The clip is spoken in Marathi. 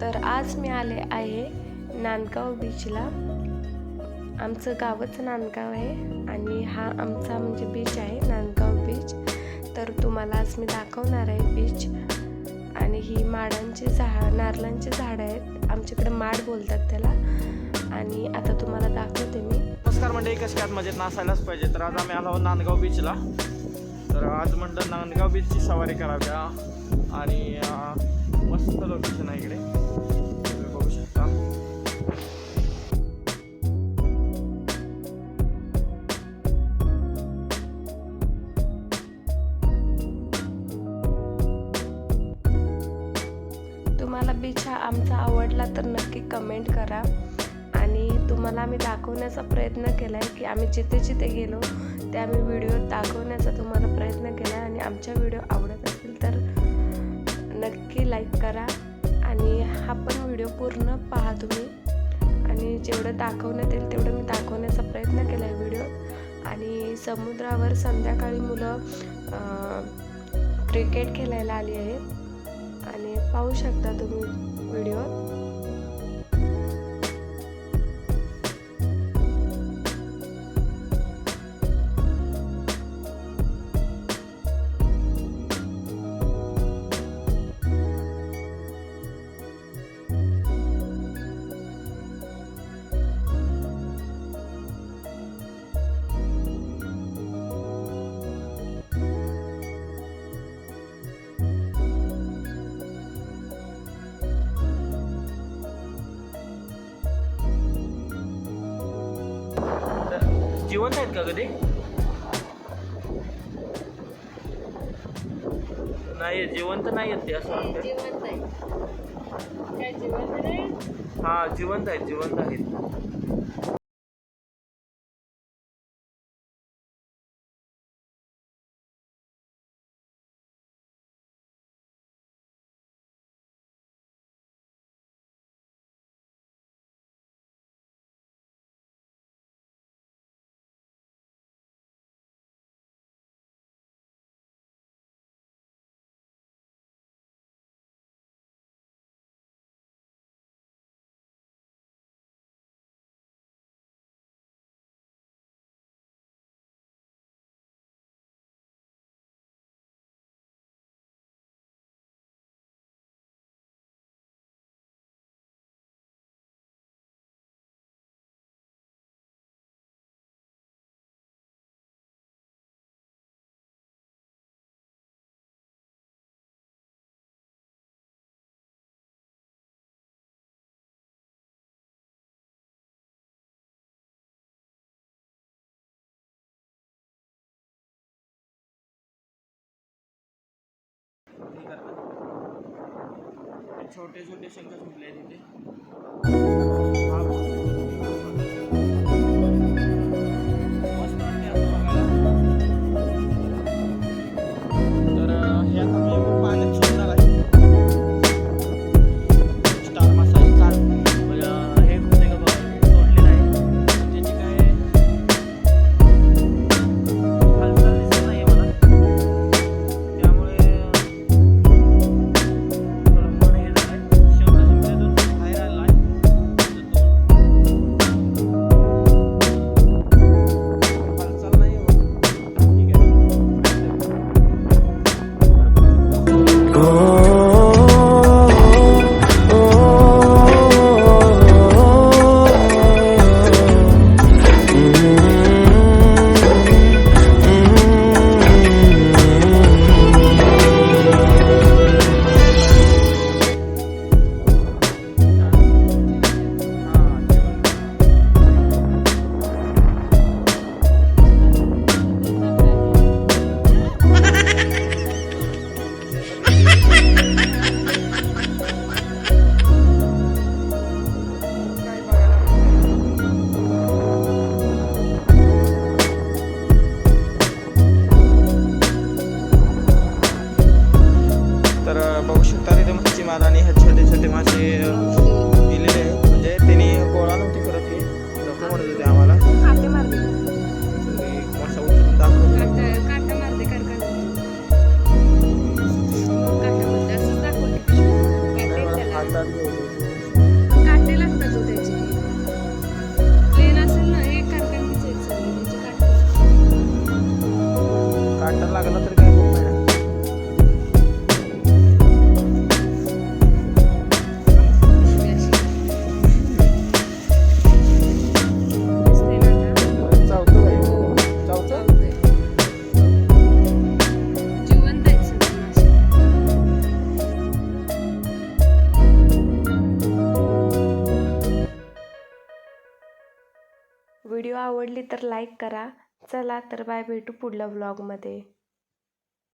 तर आज मी आले आहे नांदगाव बीचला आमचं गावच नांदगाव आहे आणि हा आमचा म्हणजे बीच आहे नांदगाव बीच तर तुम्हाला आज मी दाखवणार आहे बीच आणि ही माडांची झाड नारळांची झाडं आहेत. आमच्याकडे माड बोलतात त्याला. आणि आता तुम्हाला दाखवते मी. नमस्कार म्हणजे एकच काय मजेत नासायलाच पाहिजे. तर आज आम्ही आलो नांदगाव बीचला तर आज म्हणलं नांदगाव बीचची सवारी कराव्या आणि मस्त लोकेशन आहे इकडे. तुम्ही बघू शकता. तुम्हाला बीच हा आमचा आवडला तर नक्की कमेंट करा. आणि तुम्हाला आम्ही दाखवण्याचा प्रयत्न केला आहे की आम्ही जिथे जिथे गेलो ते आम्ही व्हिडिओ दाखवण्याचा तुम्हाला प्रयत्न केला आहे आणि आमच्या व्हिडिओ आवडत नक्की लाईक करा आणि हा पण व्हिडिओ पूर्ण पहा तुम्ही. आणि जेवढं दाखवण्यात येईल तेवढं मी दाखवण्याचा प्रयत्न केला आहे व्हिडिओ आणि समुद्रावर संध्याकाळी मुलं क्रिकेट खेळायला आली आहेत. आणि पाहू शकता तुम्ही व्हिडिओ जिवंत आहेत का कधी? नाही जिवंत नाही आहेत. ते असं वाटतं हा जिवंत आहेत जिवंत आहेत. छोटे छोटे शंख सुटले आहेत तिथे. काटे हो प्लेन असेल ना एक काट्याने म्हणजे काटा लागला तरी व्हिडिओ आवडली तर लाईक करा. चला तर बाय भेटू पुढल्या व्लॉगमध्ये